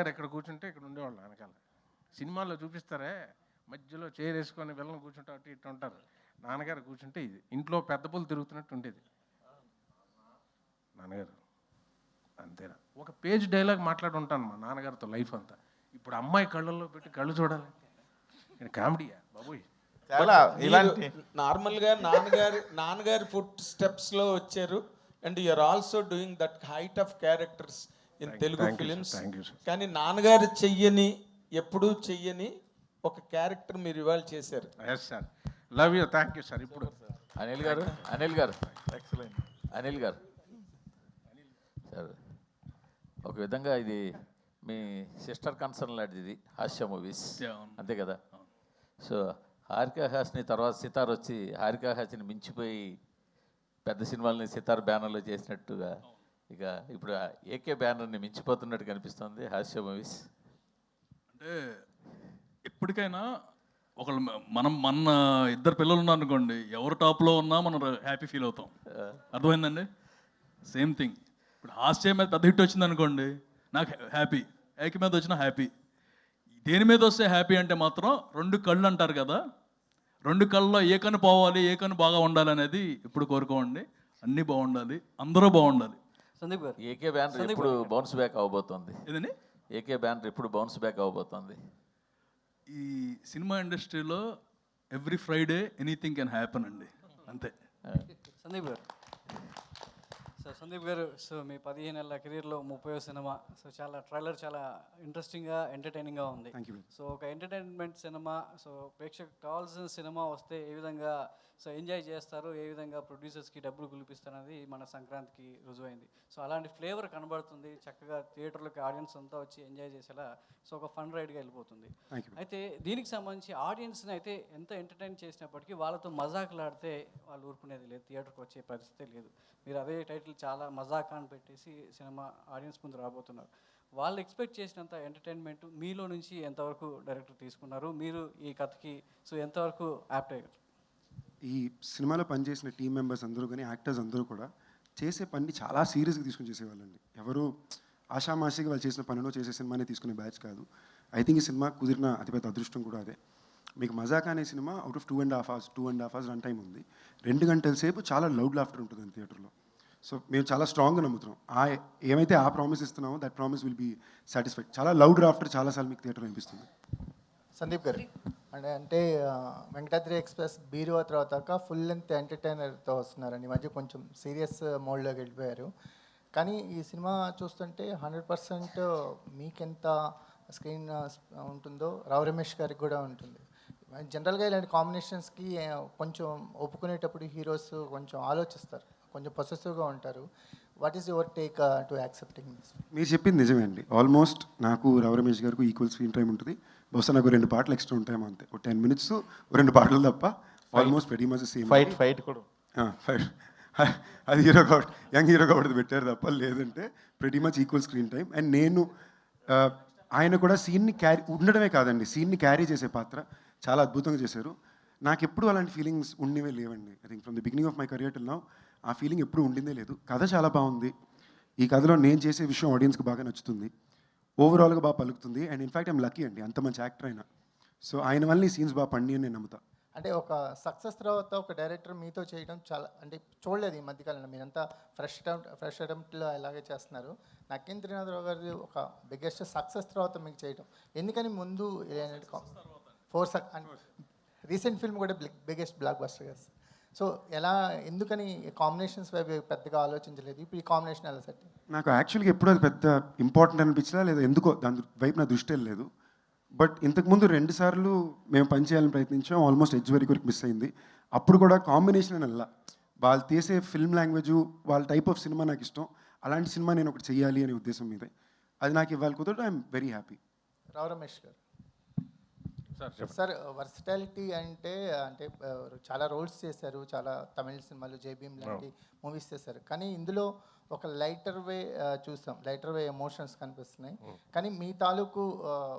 నాన్నగారు ఎక్కడ కూర్చుంటే ఇక్కడ ఉండేవాళ్ళు వెనకాల. సినిమాల్లో చూపిస్తారే మధ్యలో చైర్ వేసుకొని వెళ్ళని కూర్చుంటే అటు ఇటు ఉంటారు. నాన్నగారు కూర్చుంటే ఇది. ఇంట్లో పెద్ద పులు తిరుగుతున్నట్టు ఉండేది. నాన్నగారు అంతేనా ఒక పేజ్ డైలాగ్ మాట్లాడి ఉంటాను మా నాన్నగారితో లైఫ్ అంతా. ఇప్పుడు అమ్మాయి కళ్ళల్లో పెట్టి కళ్ళు చూడాలి. ఇది కామెడీయా బాబోయ్. చాలా ఇలాంటి నార్మల్గా నాన్నగారి నాన్నగారి ఫుట్ స్టెప్స్లో వచ్చారు. And you're also doing that height of characters in Telugu. Films. కానీ నాన్నగారు చెయ్యని ఎప్పుడూ చెయ్యని ఒక క్యారెక్టర్ మీరు ఇవాళ చేశారు. Yes sir love you thank you sir ఇప్పుడు. అనిల్ గారు? అనిల్ గారు? ఎక్సలెంట్ అనిల్ గారు? సార్ ఒక విధంగా ఇది మీ సిస్టర్ కన్సర్న్ లాంటిది హాస్య మూవీస్. అంతే కదా? సో హారికా హాస్ని తర్వాత సితార్ వచ్చి హారికా హాస్ని మించిపోయి పెద్ద సినిమాలని సితార్ బ్యానర్లో చేసినట్టుగా ఇక ఇప్పుడు ఏకే బ్యానర్ని మించిపోతున్నట్టు కనిపిస్తుంది. హాస్య మూవీస్. అంటే ఎప్పటికైనా ఒకళ్ళు మనం మన ఇద్దరు పిల్లలు ఉన్నారు అనుకోండి ఎవరు టాప్లో ఉన్నా మనం హ్యాపీ ఫీల్ అవుతాం. అర్థమైందండి? Same thing. ఇప్పుడు హాస్యం మీద పెద్ద హిట్ వచ్చింది అనుకోండి నాకు హ్యాపీ. ఏక మీద వచ్చిన హ్యాపీ. దేని మీద వస్తే హ్యాపీ అంటే మాత్రం రెండు కళ్ళు అంటారు కదా రెండు కళ్ళలో ఏ కన్ను పోవాలి ఏ కన్ను బాగా ఉండాలి అనేది ఎప్పుడు కోరుకోండి. అన్నీ బాగుండాలి అందరూ బాగుండాలి. సందీప్ గారు. ఏకే బ్యానర్ ఎప్పుడు బౌన్స్ బ్యాక్ అవబోతోంది. ఏదని ఏకే బ్యానర్ ఎప్పుడు బౌన్స్ బ్యాక్ అవబోతోంది? ఈ సినిమా ఇండస్ట్రీలో every Friday anything can happen అండి. అంతే. సందీప్ గారు. సందీప్ గారు సో మీ పదిహేను నెలల కెరీర్లో ముప్పై సినిమా. సో చాలా ట్రైలర్ చాలా ఇంట్రెస్టింగ్గా ఎంటర్టైనింగ్గా ఉంది. సో ఒక ఎంటర్టైన్మెంట్ సినిమా సో ప్రేక్షకు కావాల్సిన సినిమా వస్తే ఏ విధంగా సో ఎంజాయ్ చేస్తారు ఏ విధంగా ప్రొడ్యూసర్స్కి డబ్బులు కులిపిస్తారు అనేది మన సంక్రాంతికి రుజువైంది. సో అలాంటి ఫ్లేవర్ కనబడుతుంది చక్కగా థియేటర్లోకి ఆడియన్స్ అంతా వచ్చి ఎంజాయ్ చేసేలా సో ఒక ఫన్ రైడ్గా వెళ్ళిపోతుంది. అయితే దీనికి సంబంధించి ఆడియన్స్ని అయితే ఎంత ఎంటర్టైన్ చేసినప్పటికీ వాళ్ళతో మజాకులాడితే వాళ్ళు ఊరుకునేది లేదు థియేటర్కి వచ్చే పరిస్థితి లేదు. మీరు అదే టైటిల్ చాలా చాలా మజాకా అని పెట్టేసి సినిమా ఆడియన్స్ ముందు రాబోతున్నారు. వాళ్ళు ఎక్స్పెక్ట్ చేసినంత ఎంటర్టైన్మెంట్ మీలో నుంచి ఎంతవరకు డైరెక్టర్ తీసుకున్నారు? మీరు ఈ కథకి సో ఎంతవరకు యాప్ట్ అయ్యారు? ఈ సినిమాలో పనిచేసిన టీం మెంబర్స్ అందరూ కానీ యాక్టర్స్ అందరూ కూడా చేసే పని చాలా సీరియస్గా తీసుకుని చేసేవాళ్ళండి. ఎవరు ఆషామాషిగా వాళ్ళు చేసిన పనిలో చేసే సినిమానే తీసుకునే బ్యాచ్ కాదు. ఐ థింక్ ఈ సినిమా కుదిరిన అతిపెద్ద అదృష్టం కూడా అదే. మీకు మజాక్ అనే cinema out of two and half hours two and half hours run time ఉంది. రెండు గంటల సేపు చాలా లౌడ్ లాఫ్టర్ ఉంటుంది థియేటర్లో. సో మేము చాలా స్ట్రాంగ్గా నమ్ముతున్నాం. ఆ ఏమైతే ఆ promise ఇస్తున్నామో that promise will be satisfied. చాలా లౌడ్ లాఫ్టర్ చాలాసార్లు మీకు థియేటర్లో అనిపిస్తుంది సందీప్ గారు. అంటే అంటే వెంకటాద్రి ఎక్స్ప్రెస్ బీరువా తర్వాత ఫుల్ లెంత్ ఎంటర్టైనర్తో వస్తున్నారండి. ఈ మధ్య కొంచెం సీరియస్ మోడ్లోకి వెళ్ళిపోయారు. కానీ ఈ సినిమా చూస్తుంటే హండ్రెడ్ పర్సెంట్ మీకెంత స్క్రీన్ ఉంటుందో రావు రమేష్ గారికి కూడా ఉంటుంది. జనరల్గా ఇలాంటి కాంబినేషన్స్కి కొంచెం ఒప్పుకునేటప్పుడు హీరోస్ కొంచెం ఆలోచిస్తారు. కొంచెం పొసెసివ్గా ఉంటారు. What is your take to accepting this మీరు చెప్పింది నిజమే అండి ఆల్మోస్ట్ నాకు రవి రమేష్ గారికి ఈక్వల్ స్క్రీన్ టైం ఉంటుంది. బహుశా నాకు రెండు పాటలు ఎక్స్ట్రా ఉంటాయేమో అంతే. ఒక టెన్ మినిట్స్ రెండు పాటలు తప్ప almost very much same fight fight కూడా. ఫైట్ అది హీరో కాబట్టి యంగ్ హీరో కాబట్టి పెట్టారు తప్ప లేదంటే ప్రతి much equal screen time and నేను ఆయన కూడా సీన్ని క్యారీ ఉండడమే కాదండి. సీన్ని క్యారీ చేసే పాత్ర చాలా అద్భుతంగా చేశారు. నాకు ఎప్పుడు అలాంటి ఫీలింగ్స్ ఉండివే లేవండి. I think from the beginning of my career till now ఆ ఫీలింగ్ ఎప్పుడు ఉండిందే లేదు. కథ చాలా బాగుంది. ఈ కథలో నేను చేసే విషయం ఆడియన్స్కి బాగా నచ్చుతుంది. ఓవరాల్గా బాగా పలుకుతుంది. అండ్ ఇన్ఫాక్ట్ ఐమ్ లక్కీ అండి. అంత మంచి యాక్టర్ అయినా. సో ఆయన వల్ల ఈ సీన్స్ బాగా పండి అని నేను నమ్ముతా. అంటే ఒక సక్సెస్ తర్వాత ఒక డైరెక్టర్ మీతో చేయడం చాలా అంటే చూడలేదు ఈ మధ్యకాలంలో. మీరంతా ఫ్రెష్ అటెంప్ట్ ఫ్రెష్ అటెంప్ట్లో అలాగే చేస్తున్నారు. నక్కిన్ త్రినాథరావు గారి ఒక బిగ్గెస్ట్ సక్సెస్ తర్వాత మీకు చేయడం. ఎందుకని ముందు ఫోర్ సక్ రీసెంట్ ఫిల్మ్ కూడా బిగ్గెస్ట్ బ్లాక్ బస్టర్ కదా. సో ఎలా ఎందుకని కాంబినేషన్స్ వైపు పెద్దగా ఆలోచించలేదు? ఇప్పుడు ఈ కాంబినేషన్ ఎలా సెట్ నాకు యాక్చువల్గా ఎప్పుడు అది పెద్ద ఇంపార్టెంట్ అనిపించదా లేదా ఎందుకో దాని వైపు నా దృష్టి లేదు బట్ ఇంతకుముందు రెండు సార్లు మేము పని చేయాలని ప్రయత్నించాం ఆల్మోస్ట్ ఎడ్జ్ వరకు వరకు మిస్ అయింది. అప్పుడు కూడా కాంబినేషన్ అని అలా. వాళ్ళు తీసే ఫిల్మ్ లాంగ్వేజ్ వాళ్ళ టైప్ ఆఫ్ సినిమా నాకు ఇష్టం అలాంటి సినిమా నేను ఒకటి చెయ్యాలి అనే ఉద్దేశం మీదే. అది నాకు ఇవ్వాలి కుదరదు I'm very happy. Rao Ramesh garu. Sir versatility అంటే అంటే చాలా రోల్స్ చేశారు చాలా తమిళ సినిమాలు జేబీఎం లాంటి మూవీస్ చేశారు. కానీ ఇందులో ఒక లైటర్ వే చూసాం. లైటర్ వే ఎమోషన్స్ కనిపిస్తున్నాయి. కానీ మీ తాలూకు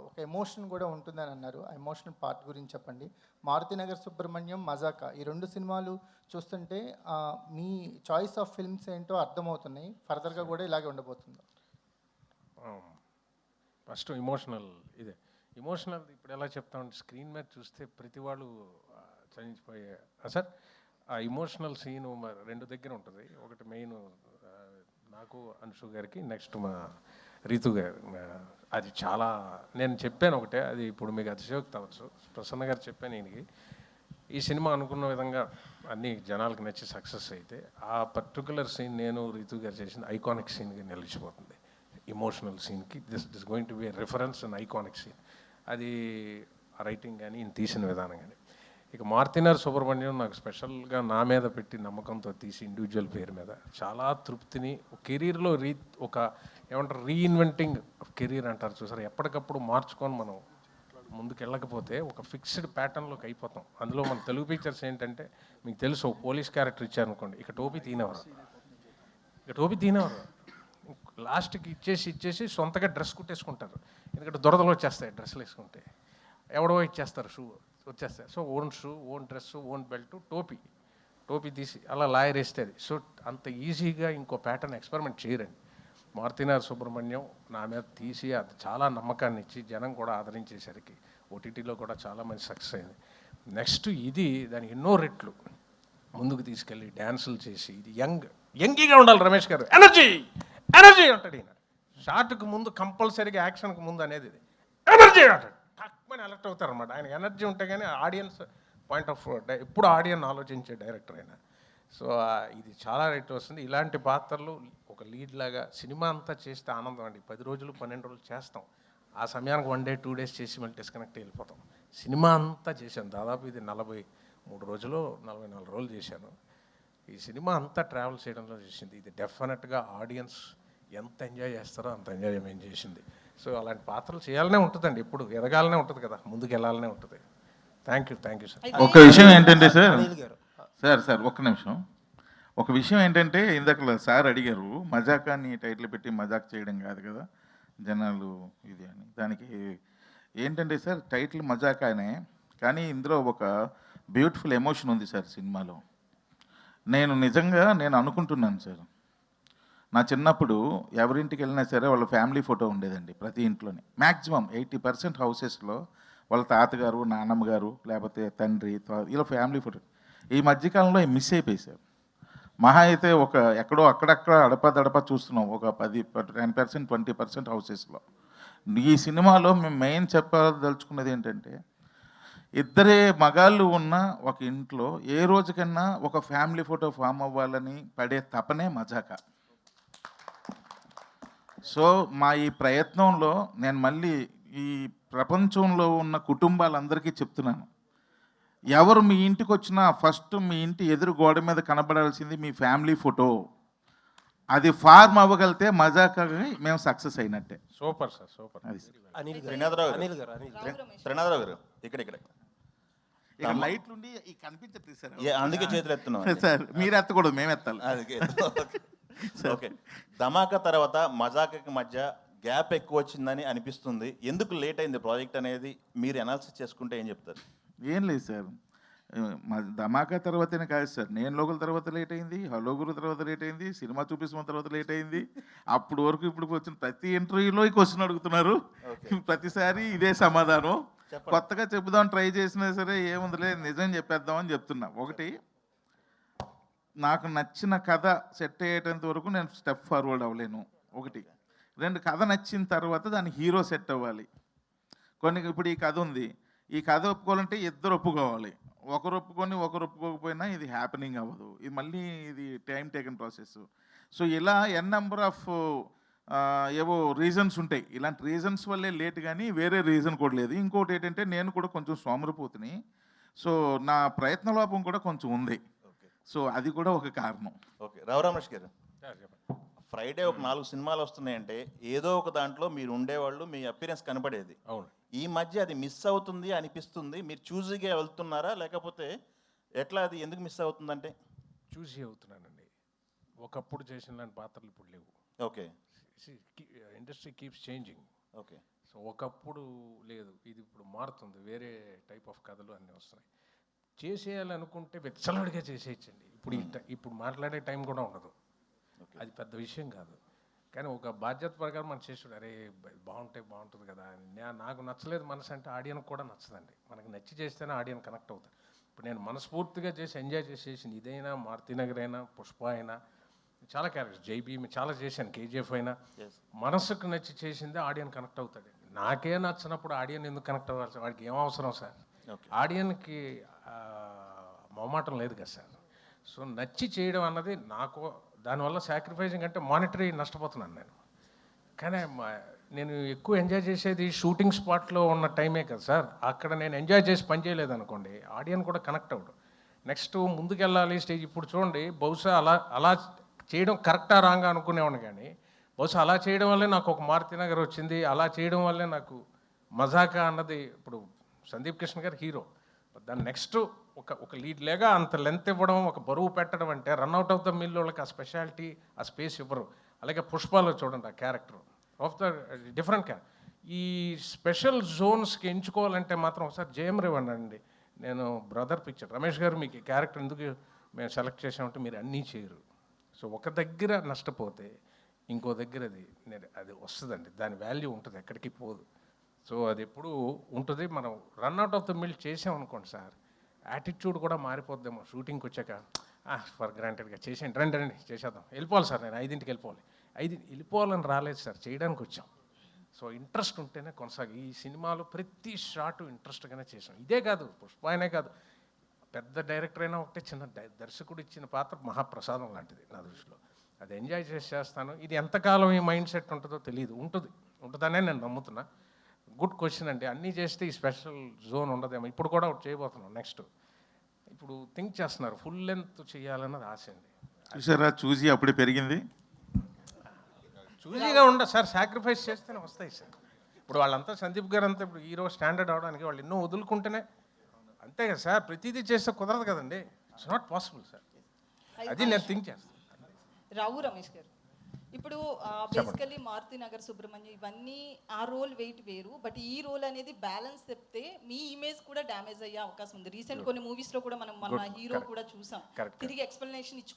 ఒక ఎమోషన్ కూడా ఉంటుందని అన్నారు. ఆ ఎమోషనల్ పార్ట్ గురించి చెప్పండి. మారుతినగర్ సుబ్రహ్మణ్యం మజాకా ఈ రెండు సినిమాలు చూస్తుంటే మీ చాయిస్ ఆఫ్ ఫిల్మ్స్ ఏంటో అర్థమవుతున్నాయి. ఫర్దర్గా కూడా ఇలాగే ఉండబోతుందా. ఫస్ట్ ఇమోషనల్ ఇదే. ఇమోషనల్ ఇప్పుడు ఎలా చెప్తామంటే స్క్రీన్ మీద చూస్తే ప్రతి వాళ్ళు చలించిపోయే సార్ ఆ ఇమోషనల్ సీన్ రెండు దగ్గర ఉంటుంది. ఒకటి మెయిన్ నాకు అన్షు గారికి నెక్స్ట్ మా రీతు గారు అది చాలా నేను చెప్పాను ఒకటే అది ఇప్పుడు మీకు అతిశయోక్తి అవ్వచ్చు. ప్రసన్న గారు చెప్పాను ఈయనకి. ఈ సినిమా అనుకున్న విధంగా అన్ని జనాలకు నచ్చి సక్సెస్ అయితే ఆ పర్టికులర్ సీన్ నేను రీతు గారు చేసిన ఐకానిక్ సీన్గా నిలిచిపోతుంది. ఇమోషనల్ సీన్కి this this going to be reference and iconic scene అది రైటింగ్ కానీ ఈయన తీసిన విధానం కానీ ఇక మార్తినర్ సుబ్రహ్మణ్యం నాకు స్పెషల్గా నా మీద పెట్టి నమ్మకంతో తీసి ఇండివిజువల్ పేరు మీద చాలా తృప్తిని కెరీర్లో రీ ఒక ఏమంటారు రీఇన్వెంటింగ్ కెరీర్ అంటారు చూసారు? ఎప్పటికప్పుడు మార్చుకొని మనం ముందుకు వెళ్ళకపోతే ఒక ఫిక్స్డ్ ప్యాటర్న్లోకి అయిపోతాం. అందులో మన తెలుగు పిక్చర్స్ ఏంటంటే మీకు తెలుసు పోలీస్ క్యారెక్టర్ ఇచ్చారనుకోండి ఇక టోపీ తీనేవారు ఇక టోపీ తీనేవారు లాస్ట్కి ఇచ్చేసి ఇచ్చేసి సొంతగా డ్రెస్ కుట్టేసుకుంటారు. ఎందుకంటే దొరదలు వచ్చేస్తాయి డ్రెస్సులు వేసుకుంటే. ఎవడో ఇచ్చేస్తారు షూ వచ్చేస్తాయి. So own shoe own dress own belt టోపీ. టోపీ తీసి అలా లాయర్ వేస్తుంది. సో అంత ఈజీగా ఇంకో ప్యాటర్న్ ఎక్స్పెరిమెంట్ చేయరండి. మారుతినార్ సుబ్రహ్మణ్యం నా మీద తీసి అది చాలా నమ్మకాన్ని ఇచ్చి జనం కూడా ఆదరించేసరికి ఓటీటీలో కూడా చాలా మంచి సక్సెస్ అయింది. నెక్స్ట్ ఇది దాని ఎన్నో రెట్లు. ముందుకు తీసుకెళ్ళి డ్యాన్సులు చేసి ఇది యంగ్ యంగీగా ఉండాలి రమేష్ గారు. ఎనర్జీ! ఎనర్జీ అంటాడు ఈయన. షార్ట్కి ముందు కంపల్సరీగా యాక్షన్కి ముందు అనేది ఇది. ఎనర్జీ అంటాడు. తక్కువని అలర్ట్ అవుతారు అనమాట ఆయన ఎనర్జీ ఉంటే కానీ ఆడియన్స్ పాయింట్ ఆఫ్ ఎప్పుడు ఆడియన్ ఆలోచించే డైరెక్టర్ ఆయన. సో ఇది చాలా రైట్ వస్తుంది. ఇలాంటి పాత్రలు ఒక లీడ్ లాగా సినిమా అంతా చేస్తే ఆనందం అండి. పది రోజులు పన్నెండు రోజులు చేస్తాం. ఆ సమయానికి వన్ డే టూ డేస్ చేసి మళ్ళీ డిస్కనెక్ట్ వెళ్ళిపోతాం సినిమా అంతా చేశాను. దాదాపు ఇది నలభై మూడు రోజులు నలభై నాలుగు రోజులు చేశాను. ఈ సినిమా అంతా ట్రావెల్ చేయడంలో చేసింది. ఇది డెఫినెట్గా ఆడియన్స్ ఎంత ఎంజాయ్ చేస్తారో అంత ఎంజాయ్మెంట్ చేసింది. సో అలాంటి పాత్రలు చేయాలనే ఉంటుందండి. ఎప్పుడు ఎదగాలనే ఉంటుంది కదా. ముందుకు వెళ్ళాలనే ఉంటుంది thank you thank you sir ఒక విషయం ఏంటంటే సార్ సార్ సార్ ఒక్క నిమిషం. ఒక విషయం ఏంటంటే ఇందాక సార్ అడిగారు మజాక్ అని టైటిల్ పెట్టి మజాక్ చేయడం కాదు కదా జనాలు ఇది అని. దానికి ఏంటంటే సార్ టైటిల్ మజాక్ అనే కానీ ఇందులో ఒక బ్యూటిఫుల్ ఎమోషన్ ఉంది సార్ సినిమాలో. నేను నిజంగా నేను అనుకుంటున్నాను సార్ నా చిన్నప్పుడు ఎవరింటికి వెళ్ళినా సరే వాళ్ళ ఫ్యామిలీ ఫోటో ఉండేదండి ప్రతి ఇంట్లోనే. మ్యాక్సిమం ఎయిటీ పర్సెంట్ హౌసెస్లో వాళ్ళ తాతగారు నాన్నమ్మ గారు లేకపోతే తండ్రి ఇలా ఫ్యామిలీ ఫోటో. ఈ మధ్యకాలంలో మిస్ అయిపోయి మహా అయితే ఒక ఎక్కడో అక్కడక్కడ అడప దడప చూస్తున్నాం. ఒక పది టెన్ పర్సెంట్ ట్వంటీ పర్సెంట్ హౌసెస్లో. ఈ సినిమాలో మేము మెయిన్ చెప్పదలుచుకున్నది ఏంటంటే ఇద్దరే మగాళ్ళు ఉన్న ఒక ఇంట్లో ఏ రోజుకన్నా ఒక ఫ్యామిలీ ఫోటో ఫామ్ అవ్వాలని పడే తపనే మజాకా. సో మా ఈ ప్రయత్నంలో నేను మళ్ళీ ఈ ప్రపంచంలో ఉన్న కుటుంబాలందరికీ చెప్తున్నాను. ఎవరు మీ ఇంటికి వచ్చినా ఫస్ట్ మీ ఇంటి ఎదురు గోడ మీద కనబడాల్సింది మీ ఫ్యామిలీ ఫోటో. అది ఫార్మ్ అవ్వగలితే మజాకని మేము సక్సెస్ అయినట్టే. Super sir super. అది త్రినాథరావు గారు. త్రి- త్రినాథరావు గారు ఇక్కడ ఇక్కడ. కనిపించట్లేదు సార్. ఏ, అందుకే చేతులు ఎత్తున్నాం. సార్ మీరు ఎత్తకూడదు మేము ఎత్తాలి అందుకే ఓకే ధమాకా తర్వాత మజాకకి మధ్య గ్యాప్ ఎక్కువ వచ్చిందని అనిపిస్తుంది. ఎందుకు లేట్ అయింది ప్రాజెక్ట్ అనేది? మీరు అనాలిసిస్ చేసుకుంటే ఏం చెప్తారు? ఏం లేదు సార్. ధమాకా తర్వాతనే కాదు సార్. నేను లోకల్ తర్వాత లేట్ అయింది హలో గురు తర్వాత లేట్ అయింది సినిమా చూపిస్తున్న తర్వాత లేట్ అయింది. అప్పుడు వరకు ఇప్పుడు వచ్చిన ప్రతి ఇంటర్వ్యూలో ఈ క్వశ్చన్ అడుగుతున్నారు. ప్రతిసారి ఇదే సమాధానం. కొత్తగా చెబుదాం ట్రై చేసినా సరే ఏముందిలే నిజం చెప్పేద్దామని చెప్తున్నా. ఒకటి నాకు నచ్చిన కథ సెట్ అయ్యేటంత వరకు నేను స్టెప్ ఫార్వర్డ్ అవ్వలేను. ఒకటి. రెండు కథ నచ్చిన తర్వాత దాని హీరో సెట్ అవ్వాలి. కొన్ని ఇప్పుడు ఈ కథ ఉంది. ఈ కథ ఒప్పుకోవాలంటే ఇద్దరు ఒప్పుకోవాలి. ఒకరు ఒప్పుకొని ఒకరు ఒప్పుకోకపోయినా ఇది హ్యాపెనింగ్ అవ్వదు. ఇది మళ్ళీ ఇది టైం టేకన్ ప్రాసెస్ సో ఇలా ఎన్ నెంబర్ ఆఫ్ ఏవో రీజన్స్ ఉంటాయి. ఇలాంటి రీజన్స్ వల్లే లేట్ కానీ వేరే రీజన్ కూడా లేదు. ఇంకోటి ఏంటంటే నేను కూడా కొంచెం సోమరిపోతుని. సో నా ప్రయత్న లోపం కూడా కొంచెం ఉంది. సో అది కూడా ఒక కారణం. ఓకే. రావు రమేష్ గారు. ఫ్రైడే ఒక నాలుగు సినిమాలు వస్తున్నాయంటే ఏదో ఒక దాంట్లో మీరు ఉండేవాళ్ళు మీ అపీరెన్స్ కనపడేది. అవును. ఈ మధ్య అది మిస్ అవుతుంది అనిపిస్తుంది. మీరు చూజీగా వెళ్తున్నారా? లేకపోతే ఎట్లా అది ఎందుకు మిస్ అవుతుందంటే? చూసి అవుతున్నానండి. ఒకప్పుడు చేసిన లాంటి పాత్రలు ఇప్పుడు లేవు. Okay. Industry keeps changing okay. So ఒకప్పుడు లేదు. ఇది ఇప్పుడు మారుతుంది. వేరే టైప్ ఆఫ్ కథలు అన్నీ వస్తున్నాయి. చేసేయాలనుకుంటే వెచ్చలడిగా చేసేయచ్చండి. ఇప్పుడు ఇప్పుడు మాట్లాడే టైం కూడా ఉండదు. అది పెద్ద విషయం కాదు. కానీ ఒక బాధ్యత ప్రకారం మనం చేసాడు అరే బాగుంటే బాగుంటుంది కదా అని నా- నాకు నచ్చలేదు మనసు అంటే ఆడియన్కి కూడా నచ్చదండి. మనకి నచ్చి చేస్తేనే ఆడియన్ కనెక్ట్ అవుతారు ఇప్పుడు నేను మనస్ఫూర్తిగా చేసి ఎంజాయ్ చేసేసిన ఇదైనా మారుతినగర్ అయినా పుష్ప అయినా చాలా క్యారెక్టర్స్ జై భీమ్ చాలా చేశాను కేజీఎఫ్ అయినా. మనసుకు నచ్చి చేసిందే ఆడియన్ కనెక్ట్ అవుతాడు. నాకే నచ్చినప్పుడు ఆడియన్ ఎందుకు కనెక్ట్ అవ్వాలి? వాడికి ఏం అవసరం సార్? ఆడియన్కి మొహమాటం లేదు కదా సార్. సో నచ్చి చేయడం అన్నది నాకు దానివల్ల సాక్రిఫైసింగ్ అంటే మానిటరీ నష్టపోతున్నాను నేను. కానీ మా- నేను ఎక్కువ ఎంజాయ్ చేసేది షూటింగ్ స్పాట్లో ఉన్న టైమే కదా సార్. అక్కడ నేను ఎంజాయ్ చేసి పని చేయలేదు అనుకోండి ఆడియన్ కూడా కనెక్ట్ అవ్వడు. నెక్స్ట్ ముందుకెళ్ళాలి స్టేజ్ ఇప్పుడు చూడండి బహుశా అలా అలా చేయడం కరెక్టా రాంగా అనుకునేవాడిని కానీ బహుశా అలా చేయడం వల్లే నాకు ఒక మారుతి నగర్ వచ్చింది అలా చేయడం వల్లే నాకు మజాకా అన్నది ఇప్పుడు సందీప్ కృష్ణ గారు హీరో. దాని నెక్స్ట్ ఒక ఒక లీడ్ లేగా అంత లెంత్ ఇవ్వడం ఒక బరువు పెట్టడం అంటే అవుట్ ఆఫ్ ద మిల్ వాళ్ళకి ఆ స్పెషాలిటీ ఆ స్పేస్ ఇవ్వరు. అలాగే పుష్పాలు చూడండి ఆ character of the different character ఈ స్పెషల్ జోన్స్కి ఎంచుకోవాలంటే మాత్రం ఒకసారి జయం రేవండి నేను బ్రదర్ పిక్చర్ రమేష్ గారు మీకు ఈ క్యారెక్టర్ ఎందుకు మేము సెలెక్ట్ చేసామంటే మీరు అన్నీ చేయరు. సో ఒక దగ్గర నష్టపోతే ఇంకో దగ్గర అది అది వస్తుందండి. దాని వాల్యూ ఉంటుంది ఎక్కడికి పోదు. సో అది ఎప్పుడు ఉంటుంది. మనం run out of the mill చేసాం అనుకోండి సార్ యాటిట్యూడ్ కూడా మారిపోద్దేమో. షూటింగ్కి వచ్చాక ఫర్ గ్రాంటెడ్గా చేసేయండి రండి రండి చేసేద్దాం. వెళ్ళిపోవాలి సార్ నేను ఐదింటికి వెళ్ళిపోవాలి. ఐదు వెళ్ళిపోవాలని రాలేదు సార్ చేయడానికి వచ్చాం. సో ఇంట్రెస్ట్ ఉంటేనే కొనసాగి ఈ సినిమాలో ప్రతి షాట్ ఇంట్రెస్ట్గానే చేసాం. ఇదే కాదు పుష్ప అయినే కాదు. పెద్ద డైరెక్టర్ అయినా ఒకటే చిన్న డై- దర్శకుడు ఇచ్చిన పాత్ర మహాప్రసాదం లాంటిది నా దృష్టిలో. అది ఎంజాయ్ చేసి చేస్తాను. ఇది ఎంతకాలం ఈ మైండ్ సెట్ ఉంటుందో తెలియదు ఉంటుంది. ఉంటుందనే నేను నమ్ముతున్నా. గుడ్ క్వశ్చన్ అండి. అన్నీ చేస్తే ఈ స్పెషల్ జోన్ ఉండదేమో. ఇప్పుడు కూడా ఒకటి చేయబోతున్నాం నెక్స్ట్. ఇప్పుడు థింక్ చేస్తున్నారు. ఫుల్ లెంత్ చేయాలన్నది ఆశ అండి. చూసారా? చూసి అప్పుడే పెరిగింది. చూజీగా ఉండ సార్ సాక్రిఫైస్ చేస్తేనే వస్తాయి సార్. ఇప్పుడు వాళ్ళంతా సందీప్ గారు అంతా ఇప్పుడు హీరో స్టాండర్డ్ అవడానికి వాళ్ళు ఎన్నో వదులుకుంటేనే అంతే కదా సార్. ప్రతిదీ చేస్తే కుదరదు కదండి. It's not possible sir. అది నేను థింక్ చేస్తాను రావు రమేష్ గారు. ఇప్పుడు బేసికల్లీ మారుతి నగర్ సుబ్రహ్మణ్యం ఇవన్నీ ఆ రోల్ వెయిట్ వేరు బట్ ఈ రోల్ అనేది బ్యాలెన్స్ చెప్తే మీ ఇమేజ్ కూడా డ్యామేజ్ అయ్యే అవకాశం ఉంది రీసెంట్ కొన్ని మూవీస్లో కూడా మనం మన. హీరో. కూడా చూసాం. తిరిగి ఎక్స్ప్లెనేషన్ ఇచ్చుకో